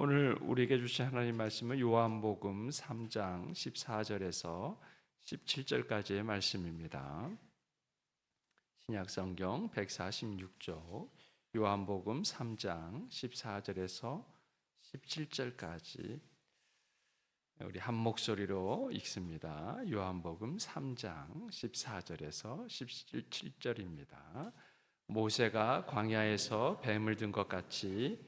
오늘 우리에게 주신 하나님 말씀은 요한복음 3장 14절에서 17절까지의 말씀입니다. 신약 성경 146쪽 요한복음 3장 14절에서 17절까지 우리 한 목소리로 읽습니다. 요한복음 3장 14절에서 17절입니다. 모세가 광야에서 뱀을 든 것 같이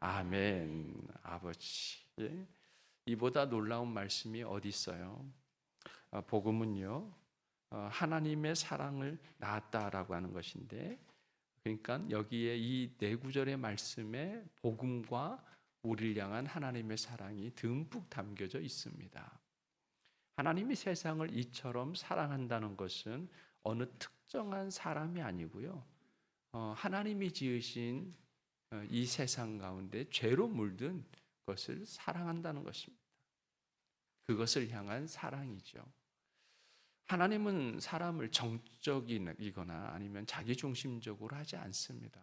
아멘 아버지 예? 이보다 놀라운 말씀이 어디 있어요? 아, 복음은요 어, 하나님의 사랑을 낳았다라고 하는 것인데 그러니까 여기에 이 네 구절의 말씀에 복음과 우리를 향한 하나님의 사랑이 듬뿍 담겨져 있습니다. 하나님이 세상을 이처럼 사랑한다는 것은 어느 특정한 사람이 아니고요. 어, 하나님이 지으신 어, 이 세상 가운데 죄로 물든 것을 사랑한다는 것입니다. 그것을 향한 사랑이죠. 하나님은 사람을 정적이거나 아니면 자기중심적으로 하지 않습니다.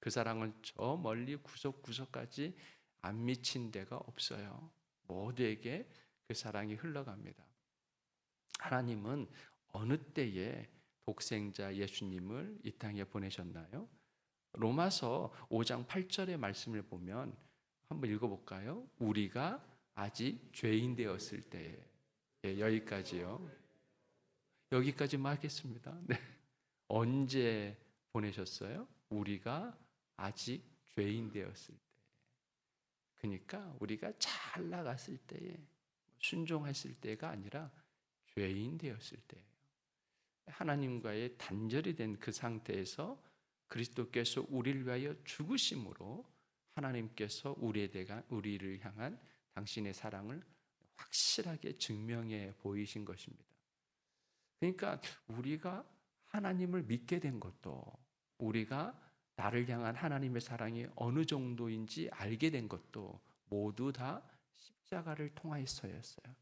그 사랑은 저 멀리 구석구석까지 안 미친 데가 없어요. 모두에게 그 사랑이 흘러갑니다. 하나님은 어느 때에 독생자 예수님을 이 땅에 보내셨나요? 로마서 5장 8절의 말씀을 보면 한번 읽어볼까요? 우리가 아직 죄인 되었을 때에 예, 여기까지요. 여기까지만 하겠습니다. 네. 언제 보내셨어요? 우리가 아직 죄인 되었을 때. 그러니까 우리가 잘 나갔을 때에 순종했을 때가 아니라 죄인 되었을 때예요. 하나님과의 단절이 된 그 상태에서 그리스도께서 우리를 위하여 죽으심으로 하나님께서 우리에 대한 우리를 향한 당신의 사랑을 확실하게 증명해 보이신 것입니다. 그러니까 우리가 하나님을 믿게 된 것도 우리가 나를 향한 하나님의 사랑이 어느 정도인지 알게 된 것도 모두 다 십자가를 통하여서였어요.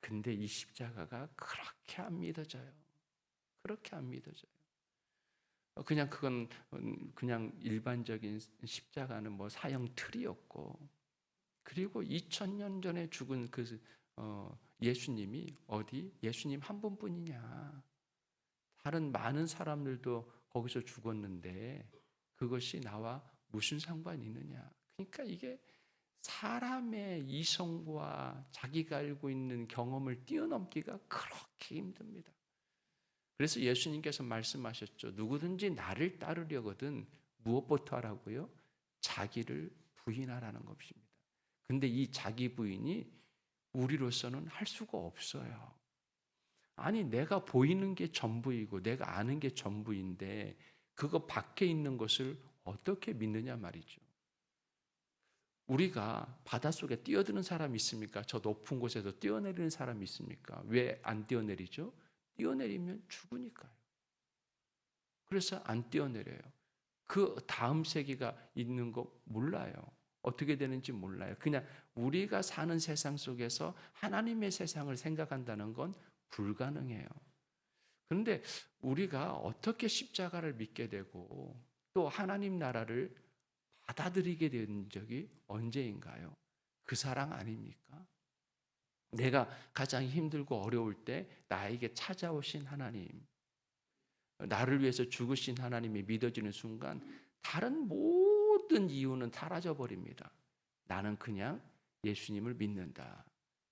근데 이 십자가가 그렇게 안 믿어져요. 그렇게 안 믿어져요. 그냥 그건 그냥 일반적인 십자가는 뭐 사형 틀이었고 그리고 2000년 전에 죽은 그 어, 예수님이 어디? 예수님 한 분뿐이냐. 다른 많은 사람들도 거기서 죽었는데 그것이 나와 무슨 상관이 있느냐. 그러니까 이게 사람의 이성과 자기가 알고 있는 경험을 뛰어넘기가 그렇게 힘듭니다. 그래서 예수님께서 말씀하셨죠. 누구든지 나를 따르려거든 무엇부터 하라고요? 자기를 부인하라는 것입니다. 근데 이 자기 부인이 우리로서는 할 수가 없어요. 아니, 내가 보이는 게 전부이고 내가 아는 게 전부인데 그거 밖에 있는 것을 어떻게 믿느냐 말이죠. 우리가 바닷속에 뛰어드는 사람이 있습니까? 저 높은 곳에서 뛰어내리는 사람이 있습니까? 왜 안 뛰어내리죠? 뛰어내리면 죽으니까요. 그래서 안 뛰어내려요. 그 다음 세계가 있는 거 몰라요. 어떻게 되는지 몰라요. 그냥 우리가 사는 세상 속에서 하나님의 세상을 생각한다는 건 불가능해요. 그런데 우리가 어떻게 십자가를 믿게 되고 또 하나님 나라를 받아들이게 된 적이 언제인가요? 그 사랑 아닙니까? 내가 가장 힘들고 어려울 때 나에게 찾아오신 하나님, 나를 위해서 죽으신 하나님이 믿어지는 순간 다른 모든 이유는 사라져 버립니다. 나는 그냥 예수님을 믿는다.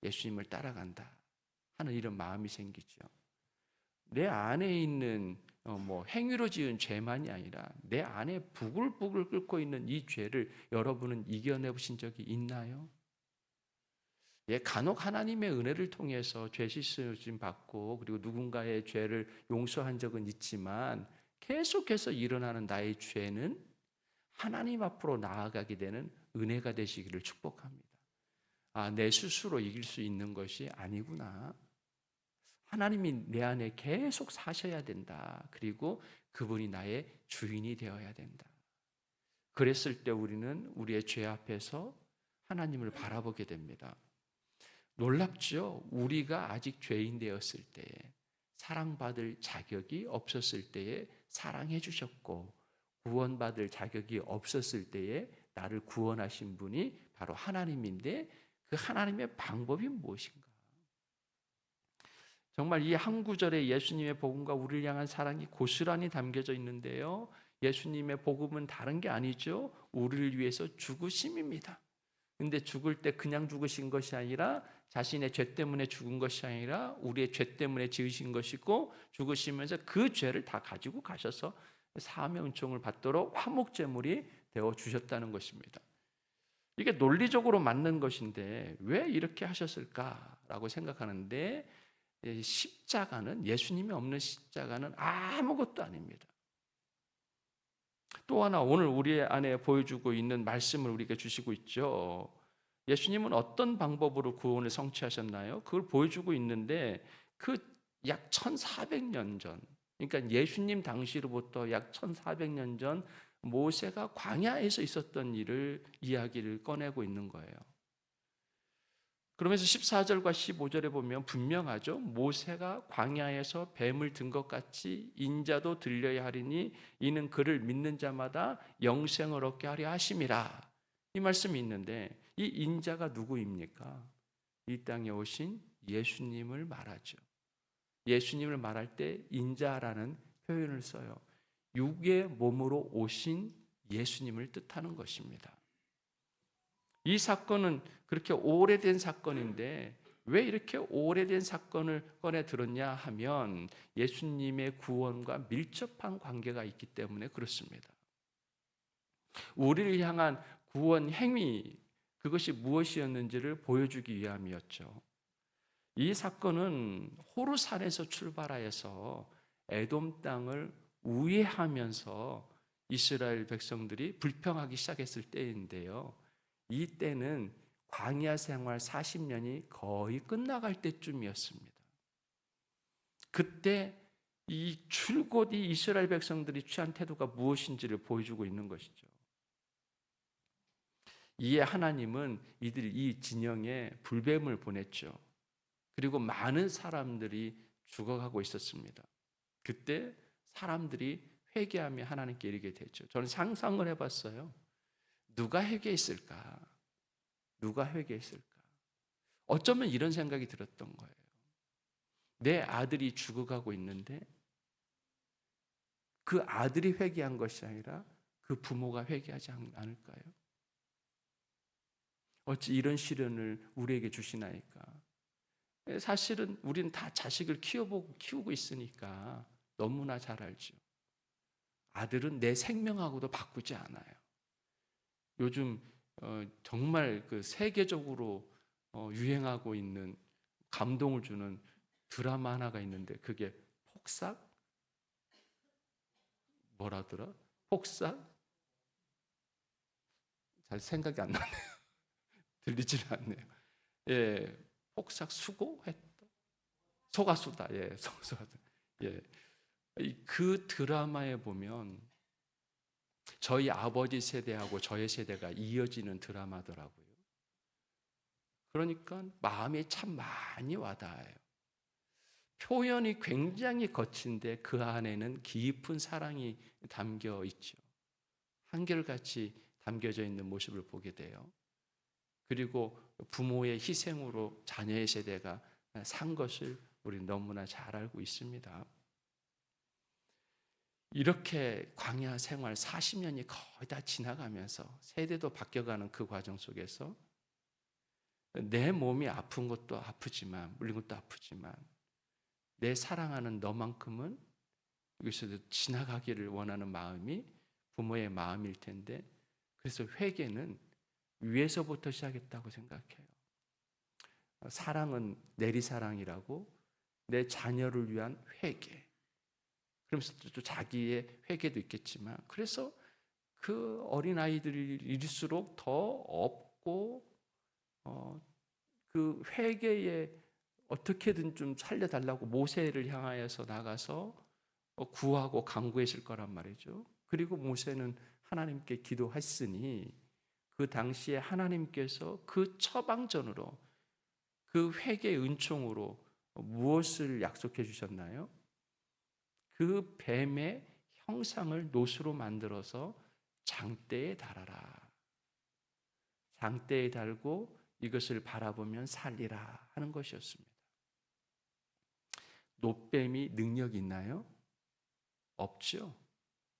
예수님을 따라간다. 하는 이런 마음이 생기죠. 내 안에 있는 어, 뭐 행위로 지은 죄만이 아니라 내 안에 부글부글 끓고 있는 이 죄를 여러분은 이겨내 보신 적이 있나요? 예, 간혹 하나님의 은혜를 통해서 죄 씻음 받고 그리고 누군가의 죄를 용서한 적은 있지만 계속해서 일어나는 나의 죄는 하나님 앞으로 나아가게 되는 은혜가 되시기를 축복합니다. 아, 내 스스로 이길 수 있는 것이 아니구나. 하나님이 내 안에 계속 사셔야 된다. 그리고 그분이 나의 주인이 되어야 된다. 그랬을 때 우리는 우리의 죄 앞에서 하나님을 바라보게 됩니다. 놀랍죠? 우리가 아직 죄인 되었을 때에 사랑받을 자격이 없었을 때에 사랑해 주셨고 구원받을 자격이 없었을 때에 나를 구원하신 분이 바로 하나님인데 그 하나님의 방법이 무엇인가? 정말 이 한 구절에 예수님의 복음과 우리를 향한 사랑이 고스란히 담겨져 있는데요. 예수님의 복음은 다른 게 아니죠. 우리를 위해서 죽으심입니다. 근데 죽을 때 그냥 죽으신 것이 아니라 자신의 죄 때문에 죽은 것이 아니라 우리의 죄 때문에 지으신 것이고 죽으시면서 그 죄를 다 가지고 가셔서 사명 은총을 받도록 화목 제물이 되어 주셨다는 것입니다. 이게 논리적으로 맞는 것인데 왜 이렇게 하셨을까라고 생각하는데 십자가는 예수님이 없는 십자가는 아무것도 아닙니다. 또 하나 오늘 우리 안에 보여주고 있는 말씀을 우리에게 주시고 있죠. 예수님은 어떤 방법으로 구원을 성취하셨나요? 그걸 보여주고 있는데 그 약 1400년 전, 그러니까 예수님 당시로부터 약 1400년 전 모세가 광야에서 있었던 일을 이야기를 꺼내고 있는 거예요. 그러면서 14절과 15절에 보면 분명하죠. 모세가 광야에서 뱀을 든 것 같이 인자도 들려야 하리니 이는 그를 믿는 자마다 영생을 얻게 하려 하심이라. 이 말씀이 있는데 이 인자가 누구입니까? 이 땅에 오신 예수님을 말하죠. 예수님을 말할 때 인자라는 표현을 써요. 육의 몸으로 오신 예수님을 뜻하는 것입니다. 이 사건은 그렇게 오래된 사건인데 왜 이렇게 오래된 사건을 꺼내 들었냐 하면 예수님의 구원과 밀접한 관계가 있기 때문에 그렇습니다. 우리를 향한 구원 행위 그것이 무엇이었는지를 보여주기 위함이었죠. 이 사건은 호르산에서 출발하여서 에돔 땅을 우회하면서 이스라엘 백성들이 불평하기 시작했을 때인데요. 이 때는 광야 생활 40년이 거의 끝나갈 때쯤이었습니다. 그때 이 줄곧 이 이스라엘 백성들이 취한 태도가 무엇인지를 보여주고 있는 것이죠. 이에 하나님은 이들 이 진영에 불뱀을 보냈죠. 그리고 많은 사람들이 죽어가고 있었습니다. 그때 사람들이 회개하며 하나님께 이르게 됐죠. 저는 상상을 해봤어요. 누가 회개했을까? 누가 회개했을까? 어쩌면 이런 생각이 들었던 거예요. 내 아들이 죽어가고 있는데 그 아들이 회개한 것이 아니라 그 부모가 회개하지 않을까요? 어찌 이런 시련을 우리에게 주시나이까? 사실은 우리는 다 자식을 키워보고 키우고 있으니까 너무나 잘 알죠. 아들은 내 생명하고도 바꾸지 않아요. 요즘 어, 정말 그 세계적으로 어, 유행하고 있는 감동을 주는 드라마 하나가 있는데 그게 폭삭 뭐라더라? 폭삭 잘 생각이 안 나네요. 들리질 않네요. 예, 폭삭 수고했다. 소가수다. 예, 소가수다. 예, 그 드라마에 보면 저희 아버지 세대하고 저의 세대가 이어지는 드라마더라고요. 그러니까 마음이 참 많이 와닿아요. 표현이 굉장히 거친데 그 안에는 깊은 사랑이 담겨 있죠. 한결같이 담겨져 있는 모습을 보게 돼요. 그리고 부모의 희생으로 자녀의 세대가 산 것을 우리 너무나 잘 알고 있습니다. 이렇게 광야 생활 40년이 거의 다 지나가면서 세대도 바뀌어가는 그 과정 속에서 내 몸이 아픈 것도 아프지만 물린 것도 아프지만 내 사랑하는 너만큼은 여기서도 지나가기를 원하는 마음이 부모의 마음일 텐데 그래서 회개는 위에서부터 시작했다고 생각해요. 사랑은 내리사랑이라고 내 자녀를 위한 회개. 그러면서 또 자기의 회개도 있겠지만 그래서 그 어린 아이들일수록 더 없고 어, 그 회개에 어떻게든 좀 살려달라고 모세를 향하여서 나가서 어, 구하고 강구했을 거란 말이죠. 그리고 모세는 하나님께 기도했으니 그 당시에 하나님께서 그 처방전으로 그 회개 은총으로 무엇을 약속해 주셨나요? 그 뱀의 형상을 노수로 만들어서 장대에 달아라. 장대에 달고 이것을 바라보면 살리라 하는 것이었습니다. 노뱀이 능력이 있나요? 없죠.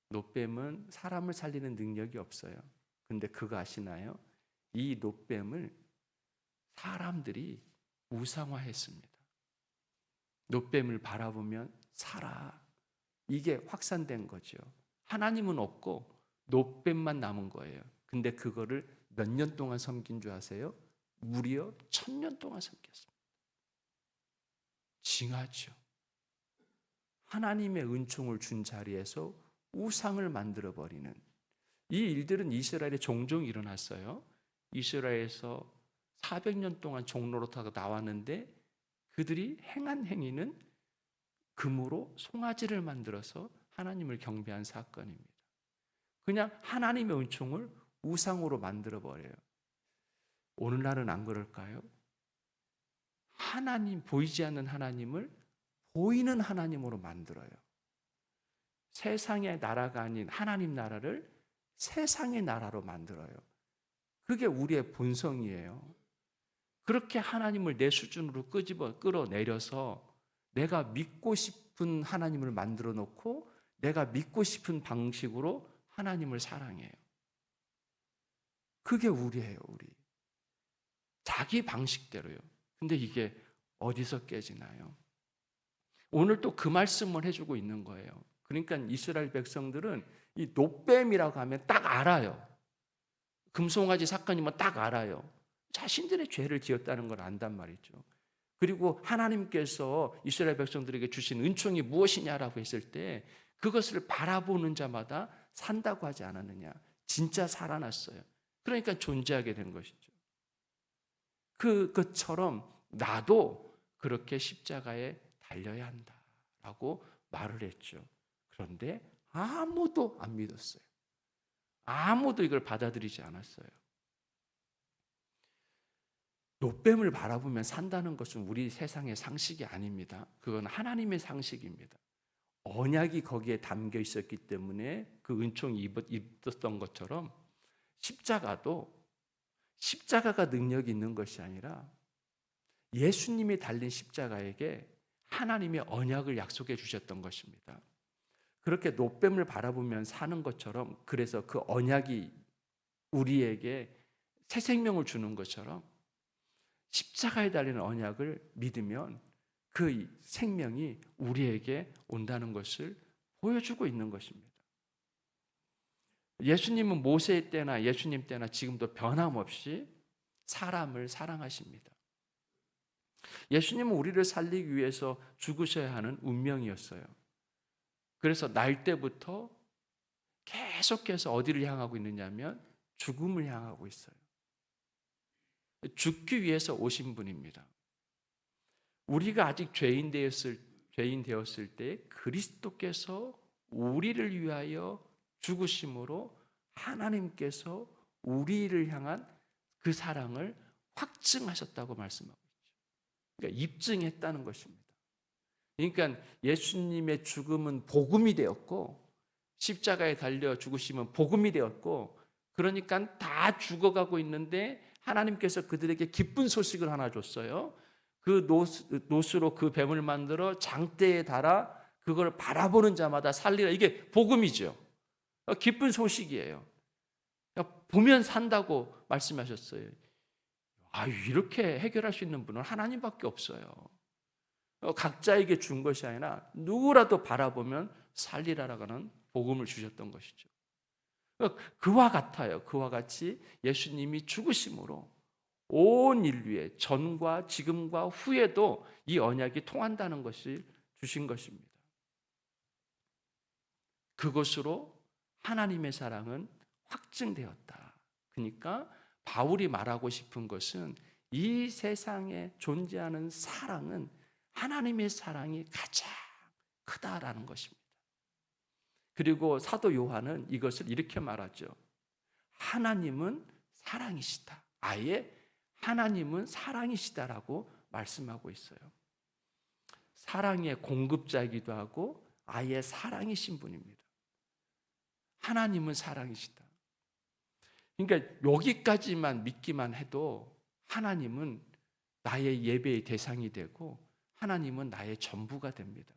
노뱀은 사람을 살리는 능력이 없어요. 근데 그거 아시나요? 이 노뱀을 사람들이 우상화했습니다. 노뱀을 바라보면 살아. 이게 확산된 거죠. 하나님은 없고 노뱀만 남은 거예요. 근데 그거를 몇 년 동안 섬긴 줄 아세요? 무려 천 년 동안 섬겼습니다. 징하죠. 하나님의 은총을 준 자리에서 우상을 만들어 버리는 이 일들은 이스라엘에 종종 일어났어요. 이스라엘에서 400년 동안 종로로타가 나왔는데 그들이 행한 행위는 금으로 송아지를 만들어서 하나님을 경배한 사건입니다. 그냥 하나님의 은총을 우상으로 만들어 버려요. 오늘날은 안 그럴까요? 하나님 보이지 않는 하나님을 보이는 하나님으로 만들어요. 세상의 나라가 아닌 하나님 나라를 세상의 나라로 만들어요. 그게 우리의 본성이에요. 그렇게 하나님을 내 수준으로 끄집어 끌어내려서 내가 믿고 싶은 하나님을 만들어 놓고 내가 믿고 싶은 방식으로 하나님을 사랑해요. 그게 우리예요, 우리. 자기 방식대로요. 근데 이게 어디서 깨지나요? 오늘 또 그 말씀을 해주고 있는 거예요. 그러니까 이스라엘 백성들은 이 노뱀이라고 하면 딱 알아요. 금송아지 사건이면 딱 알아요. 자신들의 죄를 지었다는 걸 안단 말이죠. 그리고 하나님께서 이스라엘 백성들에게 주신 은총이 무엇이냐라고 했을 때 그것을 바라보는 자마다 산다고 하지 않았느냐. 진짜 살아났어요. 그러니까 존재하게 된 것이죠. 그 것처럼 나도 그렇게 십자가에 달려야 한다 라고 말을 했죠. 그런데 아무도 안 믿었어요. 아무도 이걸 받아들이지 않았어요. 노뱀을 바라보면 산다는 것은 우리 세상의 상식이 아닙니다. 그건 하나님의 상식입니다. 언약이 거기에 담겨 있었기 때문에 그 은총이 입었던 것처럼 십자가도 십자가가 능력이 있는 것이 아니라 예수님이 달린 십자가에게 하나님의 언약을 약속해 주셨던 것입니다. 그렇게 노뱀을 바라보면 사는 것처럼 그래서 그 언약이 우리에게 새 생명을 주는 것처럼 십자가에 달리는 언약을 믿으면 그 생명이 우리에게 온다는 것을 보여주고 있는 것입니다. 예수님은 모세 때나 예수님 때나 지금도 변함없이 사람을 사랑하십니다. 예수님은 우리를 살리기 위해서 죽으셔야 하는 운명이었어요. 그래서 날 때부터 계속해서 어디를 향하고 있느냐면 죽음을 향하고 있어요. 죽기 위해서 오신 분입니다. 우리가 아직 죄인 되었을 죄인 되었을 때 그리스도께서 우리를 위하여 죽으심으로 하나님께서 우리를 향한 그 사랑을 확증하셨다고 말씀하고 있죠. 그러니까 입증했다는 것입니다. 그러니까 예수님의 죽음은 복음이 되었고 십자가에 달려 죽으심은 복음이 되었고 그러니까 다 죽어가고 있는데 하나님께서 그들에게 기쁜 소식을 하나 줬어요. 그 노스, 로그 뱀을 만들어 장대에 달아 그걸 바라보는 자마다 살리라. 이게 복음이죠. 기쁜 소식이에요. 보면 산다고 말씀하셨어요. 아, 이렇게 해결할 수 있는 분은 하나님밖에 없어요. 각자에게 준 것이 아니라 누구라도 바라보면 살리라라는 복음을 주셨던 것이죠. 그와 같아요. 그와 같이 예수님이 죽으심으로 온 인류의 전과 지금과 후에도 이 언약이 통한다는 것을 주신 것입니다. 그것으로 하나님의 사랑은 확증되었다. 그러니까 바울이 말하고 싶은 것은 이 세상에 존재하는 사랑은 하나님의 사랑이 가장 크다라는 것입니다. 그리고 사도 요한은 이것을 이렇게 말하죠. 하나님은 사랑이시다. 아예 하나님은 사랑이시다라고 말씀하고 있어요. 사랑의 공급자이기도 하고 아예 사랑이신 분입니다. 하나님은 사랑이시다. 그러니까 여기까지만 믿기만 해도 하나님은 나의 예배의 대상이 되고 하나님은 나의 전부가 됩니다.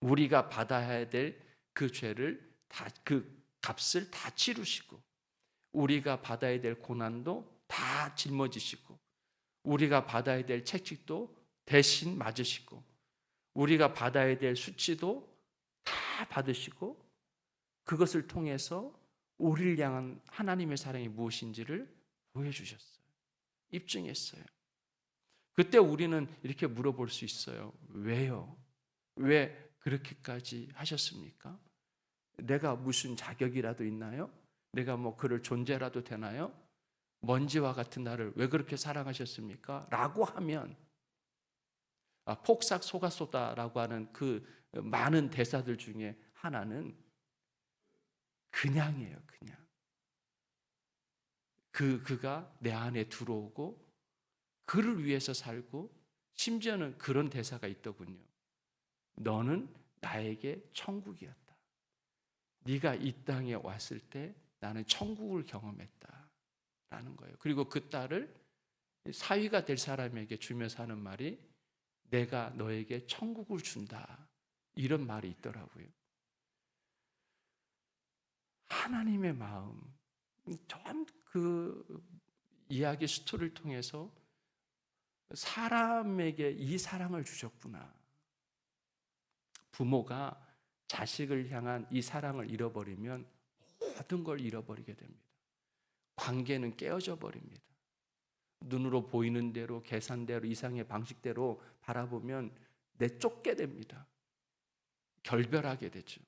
우리가 받아야 될 그 죄를 다 그 값을 다 치르시고 우리가 받아야 될 고난도 다 짊어지시고 우리가 받아야 될 채찍도 대신 맞으시고 우리가 받아야 될 수치도 다 받으시고 그것을 통해서 우리를 향한 하나님의 사랑이 무엇인지를 보여주셨어요. 입증했어요. 그때 우리는 이렇게 물어볼 수 있어요. 왜요? 왜 그렇게까지 하셨습니까? 내가 무슨 자격이라도 있나요? 내가 뭐 그럴 존재라도 되나요? 먼지와 같은 나를 왜 그렇게 사랑하셨습니까? 라고 하면 아, 폭삭 속았소다라고 하는 그 많은 대사들 중에 하나는 그냥이에요, 그냥. 그 그가 내 안에 들어오고 그를 위해서 살고 심지어는 그런 대사가 있더군요. 너는 나에게 천국이었다. 네가 이 땅에 왔을 때 나는 천국을 경험했다. 라는 거예요. 그리고 그 딸을 사위가 될 사람에게 주면서 하는 말이 내가 너에게 천국을 준다. 이런 말이 있더라고요. 하나님의 마음, 전그 이야기 스토리를 통해서 사람에게 이 사랑을 주셨구나. 부모가 자식을 향한 이 사랑을 잃어버리면 모든 걸 잃어버리게 됩니다. 관계는 깨어져 버립니다. 눈으로 보이는 대로 계산대로 이상의 방식대로 바라보면 내쫓게 됩니다. 결별하게 되죠.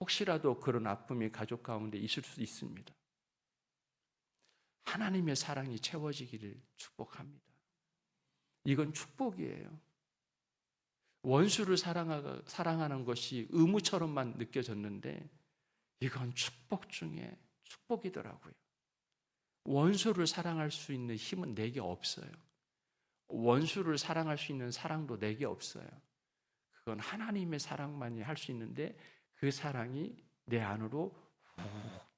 혹시라도 그런 아픔이 가족 가운데 있을 수 있습니다. 하나님의 사랑이 채워지기를 축복합니다. 이건 축복이에요. 원수를 사랑하는 것이 의무처럼만 느껴졌는데 이건 축복 중에 축복이더라고요. 원수를 사랑할 수 있는 힘은 내게 없어요. 원수를 사랑할 수 있는 사랑도 내게 없어요. 그건 하나님의 사랑만이 할 수 있는데 그 사랑이 내 안으로 훅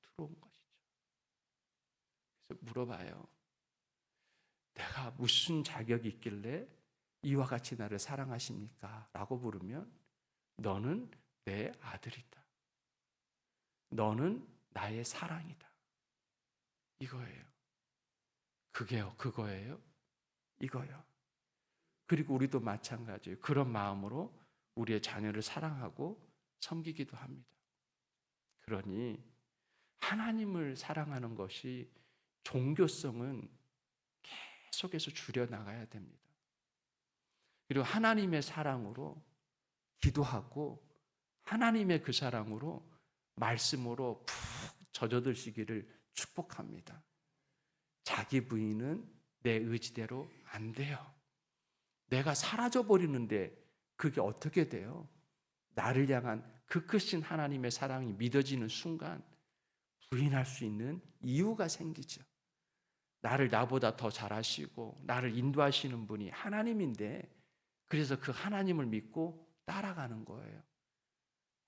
들어온 것이죠. 그래서 물어봐요. 내가 무슨 자격이 있길래 이와 같이 나를 사랑하십니까? 라고 물으면 너는 내 아들이다. 너는 나의 사랑이다. 이거예요. 그게요, 그거예요. 이거요. 그리고 우리도 마찬가지예요. 그런 마음으로 우리의 자녀를 사랑하고 섬기기도 합니다. 그러니 하나님을 사랑하는 것이 종교성은 계속해서 줄여 나가야 됩니다. 그리고 하나님의 사랑으로 기도하고 하나님의 그 사랑으로 말씀으로 푹 젖어들시기를 축복합니다. 자기 부인은 내 의지대로 안 돼요. 내가 사라져 버리는데 그게 어떻게 돼요? 나를 향한 그 크신 하나님의 사랑이 믿어지는 순간 부인할 수 있는 이유가 생기죠. 나를 나보다 더 잘하시고 나를 인도하시는 분이 하나님인데 그래서 그 하나님을 믿고 따라가는 거예요.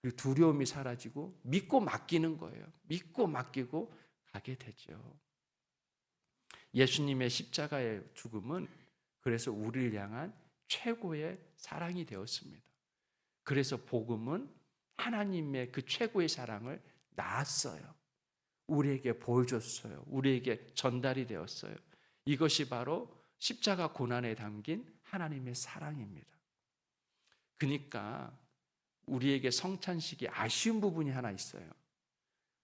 그리고 두려움이 사라지고 믿고 맡기는 거예요. 믿고 맡기고 가게 되죠. 예수님의 십자가의 죽음은 그래서 우리를 향한 최고의 사랑이 되었습니다. 그래서 복음은 하나님의 그 최고의 사랑을 낳았어요. 우리에게 보여줬어요. 우리에게 전달이 되었어요. 이것이 바로 십자가 고난에 담긴 하나님의 사랑입니다. 그러니까 우리에게 성찬식이 아쉬운 부분이 하나 있어요.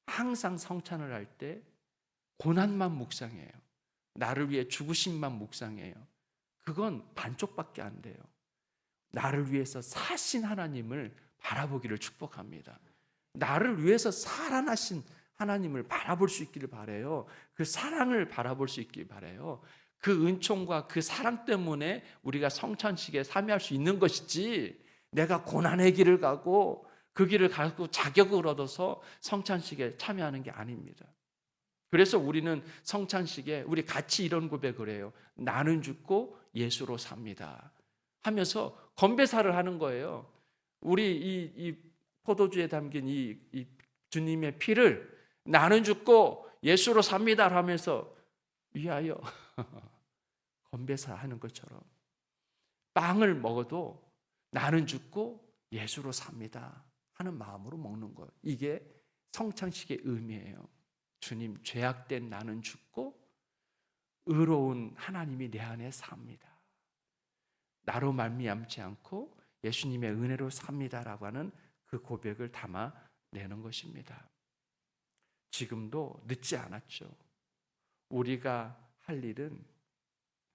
항상 성찬을 할 때 고난만 묵상해요. 나를 위해 죽으심만 묵상해요. 그건 반쪽밖에 안 돼요. 나를 위해서 사신 하나님을 바라보기를 축복합니다. 나를 위해서 살아나신 하나님을 바라볼 수 있기를 바래요. 그 사랑을 바라볼 수 있기를 바래요. 그 은총과 그 사랑 때문에 우리가 성찬식에 참여할 수 있는 것이지 내가 고난의 길을 가고 그 길을 가고 자격을 얻어서 성찬식에 참여하는 게 아닙니다. 그래서 우리는 성찬식에 우리 같이 이런 고백을 해요. 나는 죽고 예수로 삽니다. 하면서 건배사를 하는 거예요. 우리 이, 이 포도주에 담긴 이, 이 주님의 피를 나는 죽고 예수로 삽니다 하면서 위하여 건배사 하는 것처럼 빵을 먹어도 나는 죽고 예수로 삽니다 하는 마음으로 먹는 거예요. 이게 성찬식의 의미예요. 주님 죄악된 나는 죽고 의로운 하나님이 내 안에 삽니다. 나로 말미암지 않고 예수님의 은혜로 삽니다라고 하는 그 고백을 담아 내는 것입니다. 지금도 늦지 않았죠. 우리가 할 일은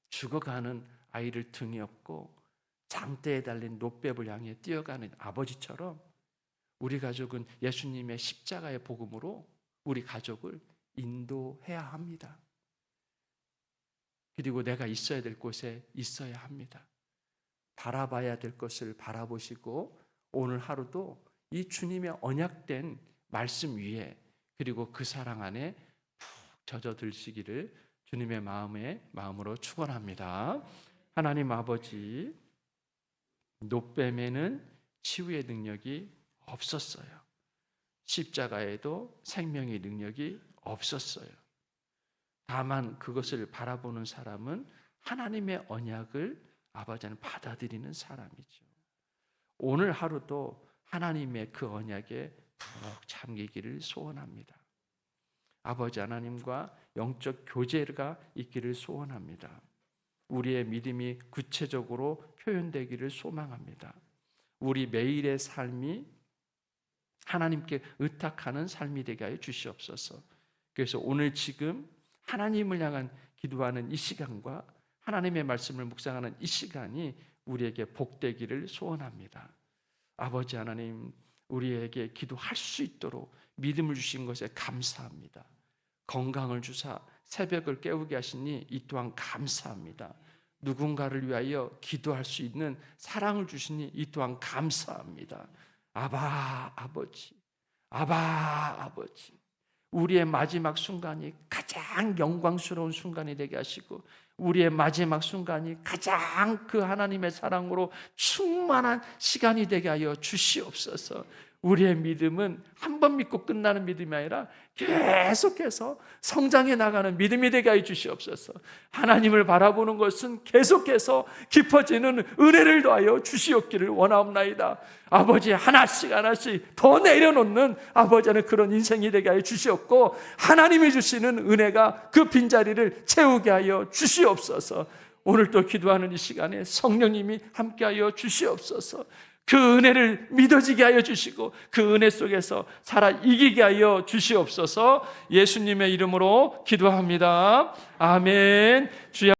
죽어가는 아이를 등에 업고 장대에 달린 노뱀을 향해 뛰어가는 아버지처럼 우리 가족은 예수님의 십자가의 복음으로 우리 가족을 인도해야 합니다. 그리고 내가 있어야 될 곳에 있어야 합니다. 바라봐야 될 것을 바라보시고 오늘 하루도 이 주님의 언약된 말씀 위에 그리고 그 사랑 안에 푹 젖어들시기를 주님의 마음에 마음으로 축원합니다. 하나님 아버지 노뱀에는 치유의 능력이 없었어요. 십자가에도 생명의 능력이 없었어요. 다만 그것을 바라보는 사람은 하나님의 언약을 아버지는 받아들이는 사람이죠. 오늘 하루도 하나님의 그 언약에 푹 잠기기를 소원합니다. 아버지 하나님과 영적 교제가 있기를 소원합니다. 우리의 믿음이 구체적으로 표현되기를 소망합니다. 우리 매일의 삶이 하나님께 의탁하는 삶이 되게 하여 주시옵소서. 그래서 오늘 지금 하나님을 향한 기도하는 이 시간과 하나님의 말씀을 묵상하는 이 시간이 우리에게 복되기를 소원합니다. 아버지 하나님, 우리에게 기도할 수 있도록 믿음을 주신 것에 감사합니다. 건강을 주사 새벽을 깨우게 하시니 이 또한 감사합니다. 누군가를 위하여 기도할 수 있는 사랑을 주시니 이 또한 감사합니다. 아바 아버지, 아바 아버지. 우리의 마지막 순간이 가장 영광스러운 순간이 되게 하시고 우리의 마지막 순간이 가장 그 하나님의 사랑으로 충만한 시간이 되게 하여 주시옵소서. 우리의 믿음은 한 번 믿고 끝나는 믿음이 아니라 계속해서 성장해 나가는 믿음이 되게 하여 주시옵소서. 하나님을 바라보는 것은 계속해서 깊어지는 은혜를 더하여 주시옵기를 원하옵나이다. 아버지 하나씩 하나씩 더 내려놓는 아버지는 그런 인생이 되게 하여 주시옵고 하나님이 주시는 은혜가 그 빈자리를 채우게 하여 주시옵소서. 오늘 또 기도하는 이 시간에 성령님이 함께하여 주시옵소서. 그 은혜를 믿어지게 하여 주시고 그 은혜 속에서 살아 이기게 하여 주시옵소서. 예수님의 이름으로 기도합니다. 아멘. 주여